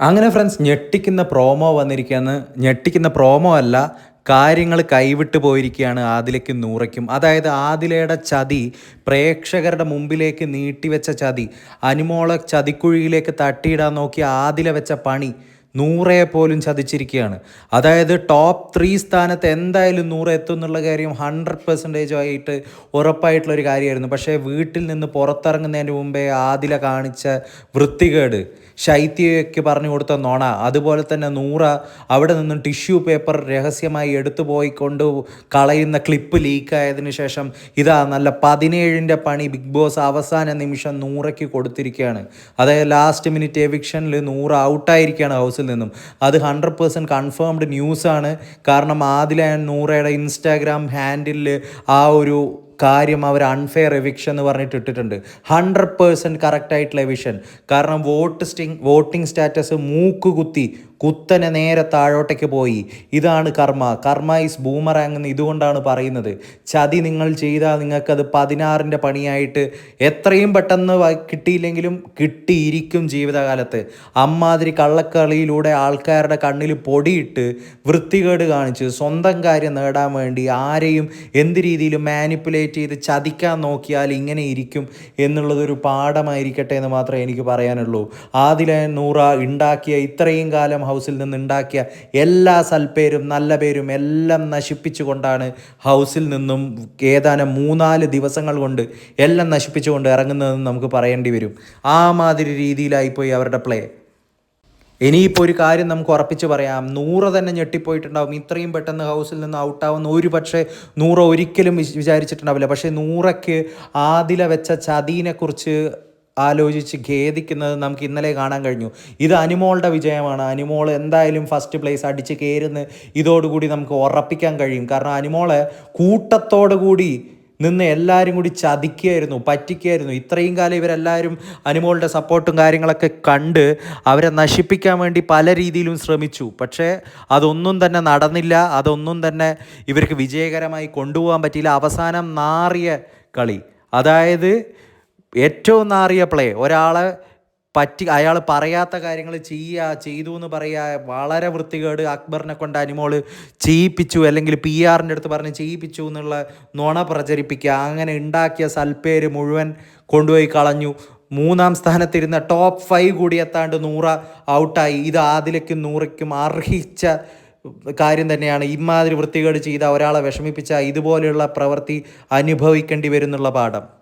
അങ്ങനെ ഫ്രണ്ട്സ് ഞെട്ടിക്കുന്ന പ്രോമോ വന്നിരിക്കുകയാണ്. ഞെട്ടിക്കുന്ന പ്രോമോ അല്ല കാര്യങ്ങൾ കൈവിട്ട് പോയിരിക്കുകയാണ് ആദിലയ്ക്കും നൂറയ്ക്കും. അതായത് ആദിലയുടെ ചതി പ്രേക്ഷകരുടെ മുമ്പിലേക്ക് നീട്ടിവെച്ച ചതി അനുമോളെ ചതിക്കുഴിയിലേക്ക് തട്ടിയിടാൻ നോക്കി ആദില വെച്ച പണി. നൂറെ പോലും ചതിച്ചിരിക്കുകയാണ്. അതായത് ടോപ്പ് ത്രീ സ്ഥാനത്ത് എന്തായാലും നൂറ് എത്തും എന്നുള്ള കാര്യം ഹൺഡ്രഡ് പെർസെന്റേജ് ആയിട്ട് ഉറപ്പായിട്ടുള്ളൊരു കാര്യമായിരുന്നു. പക്ഷേ വീട്ടിൽ നിന്ന് പുറത്തിറങ്ങുന്നതിന് മുമ്പേ ആദില കാണിച്ച വൃത്തികേട് ശൈത്യയ്ക്ക് പറഞ്ഞു കൊടുത്ത നോണ. അതുപോലെ തന്നെ നൂറ അവിടെ നിന്നും ടിഷ്യൂ പേപ്പർ രഹസ്യമായി എടുത്തു പോയി കൊണ്ട് കളയുന്ന ക്ലിപ്പ് ലീക്കായതിനു ശേഷം ഇതാ നല്ല പതിനേഴിന്റെ പണി ബിഗ് ബോസ് അവസാന നിമിഷം നൂറയ്ക്ക് കൊടുത്തിരിക്കുകയാണ്. അതായത് ലാസ്റ്റ് മിനിറ്റ് എവിക്ഷനിൽ നൂറ് ഔട്ടായിരിക്കുകയാണ് ഹൗസിൽ നിന്നും. അത് ഹൺഡ്രഡ് പേഴ്സന്റ് കൺഫേംഡ് ന്യൂസാണ് കാരണം ആദില നൂറയുടെ ഇൻസ്റ്റാഗ്രാം ഹാൻഡിലിൽ ആ ഒരു കാര്യം അവർ അൺഫെയർ എവിക്ഷൻ എന്ന് പറഞ്ഞിട്ട് ഇട്ടിട്ടുണ്ട്. ഹൺഡ്രഡ് പേഴ്സന്റ് കറക്റ്റായിട്ടുള്ള എവിഷൻ കാരണം വോട്ട് സ്റ്റിങ് വോട്ടിംഗ് സ്റ്റാറ്റസ് മൂക്ക് കുത്തി കുത്തനെ നേരെ താഴോട്ടേക്ക് പോയി. ഇതാണ് കർമ്മ. കർമ്മ ഈസ് ബൂമറാങ് എന്ന് ഇതുകൊണ്ടാണ് പറയുന്നത്. ചതി നിങ്ങൾ ചെയ്താൽ നിങ്ങൾക്കത് പതിനാറിന്റെ പണിയായിട്ട് എത്രയും പെട്ടെന്ന് കിട്ടിയില്ലെങ്കിലും കിട്ടിയിരിക്കും ജീവിതകാലത്ത്. അമ്മാതിരി കള്ളക്കളിയിലൂടെ ആൾക്കാരുടെ കണ്ണിൽ പൊടിയിട്ട് വൃത്തികേട് കാണിച്ച് സ്വന്തം കാര്യം നേടാൻ വേണ്ടി ആരെയും എന്ത് രീതിയിലും മാനിപ്പുലേറ്റ് ചെയ്ത് ചതിക്കാൻ നോക്കിയാൽ ഇങ്ങനെ ഇരിക്കും എന്നുള്ളതൊരു പാഠമായിരിക്കട്ടെ എന്ന് മാത്രമേ എനിക്ക് പറയാനുള്ളൂ. ആദില നൂറ ഉണ്ടാക്കിയ ഇത്രയും കാലം ഹൗസിൽ നിന്ന് ഉണ്ടാക്കിയ എല്ലാ സൽപ്പേരും നല്ല പേരും എല്ലാം നശിപ്പിച്ചുകൊണ്ടാണ് ഹൗസിൽ നിന്നും ഏതാനും മൂന്നാൽ ദിവസങ്ങൾ കൊണ്ട് എല്ലാം നശിപ്പിച്ചുകൊണ്ട് ഇറങ്ങുന്നതെന്ന് നമുക്ക് പറയേണ്ടി വരും. ആ മാതിരി രീതിയിലായിപ്പോയി അവരുടെ പ്ലേ ഇനിയിപ്പോൾ ഒരു കാര്യം നമുക്ക് ഉറപ്പിച്ച് പറയാം. നൂറ് തന്നെ ഞെട്ടിപ്പോയിട്ടുണ്ടാവും. ഇത്രയും പെട്ടെന്ന് ഹൗസിൽ നിന്ന് ഔട്ടാവുന്ന ഒരു പക്ഷേ നൂറ് ഒരിക്കലും വിചാരിച്ചിട്ടുണ്ടാവില്ല. പക്ഷേ നൂറയ്ക്ക് ആദില വെച്ച ചതീനെക്കുറിച്ച് ആലോചിച്ച് ഖേദിക്കുന്നത് നമുക്ക് ഇന്നലെ കാണാൻ കഴിഞ്ഞു. ഇത് അനുമോളുടെ വിജയമാണ്. അനുമോൾ എന്തായാലും ഫസ്റ്റ് പ്ലേസ് അടിച്ച് കയറുന്ന ഇതോടുകൂടി നമുക്ക് ഉറപ്പിക്കാൻ കഴിയും. കാരണം അനുമോളെ കൂട്ടത്തോടു കൂടി നിന്ന് എല്ലാവരും കൂടി ചതിക്കുകയായിരുന്നു പറ്റിക്കുകയായിരുന്നു. ഇത്രയും കാലം ഇവരെല്ലാവരും അനുമോളുടെ സപ്പോർട്ടും കാര്യങ്ങളൊക്കെ കണ്ട് അവരെ നശിപ്പിക്കാൻ വേണ്ടി പല രീതിയിലും ശ്രമിച്ചു. പക്ഷേ അതൊന്നും തന്നെ നടന്നില്ല. അതൊന്നും തന്നെ ഇവർക്ക് വിജയകരമായി കൊണ്ടുപോകാൻ പറ്റിയില്ല. അവസാനം നാറിയ കളി. അതായത് ഏറ്റവും നാറിയ പ്ലേ ഒരാളെ പറ്റി അയാൾ പറയാത്ത കാര്യങ്ങൾ ചെയ്യുക ചെയ്തു എന്ന് പറയുക വളരെ വൃത്തികേട്. അക്ബറിനെ കൊണ്ട് അനിമോൾ ചെയ്യിപ്പിച്ചു അല്ലെങ്കിൽ പി ആറിന്റെ അടുത്ത് പറഞ്ഞ് ചെയ്യിപ്പിച്ചു എന്നുള്ള നുണ പ്രചരിപ്പിക്കുക. അങ്ങനെ ഉണ്ടാക്കിയ സൽപ്പേര് മുഴുവൻ കൊണ്ടുപോയി കളഞ്ഞു. മൂന്നാം സ്ഥാനത്തിരുന്ന ടോപ്പ് ഫൈവ് കൂടി എത്താണ്ട് നൂറ ഔട്ടായി ഇത് ആദിലയ്ക്കും നൂറയ്ക്കും അർഹിച്ച കാര്യം തന്നെയാണ്. ഇമാതിരി വൃത്തികേട് ചെയ്ത ഒരാളെ വിഷമിപ്പിച്ച ഇതുപോലെയുള്ള പ്രവൃത്തി അനുഭവിക്കേണ്ടി വരുന്നുള്ള പാഠം.